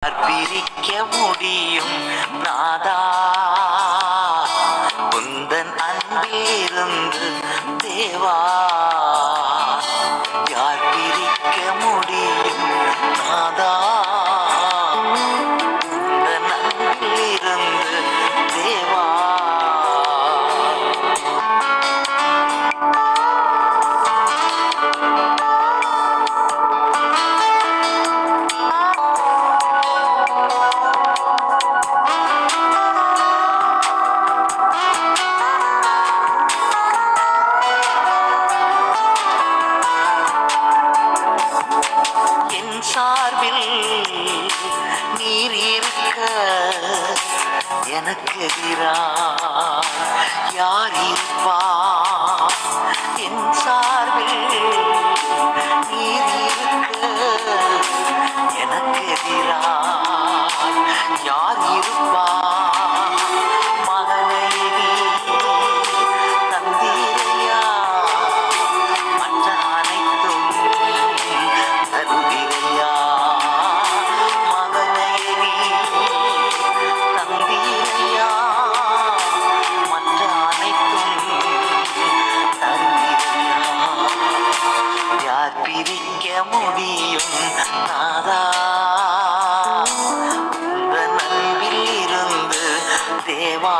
பிரிக்க முடியும் நாதா. உந்தன் அன்பிலிருந்து தேவா. சார்பில் நீர் இருக்க எனக்கு எதிரா? யார் இருப்பா? யார் பிரிக்க முடியும். நாதா உங்கள் அன்பில் இருந்து தேவா.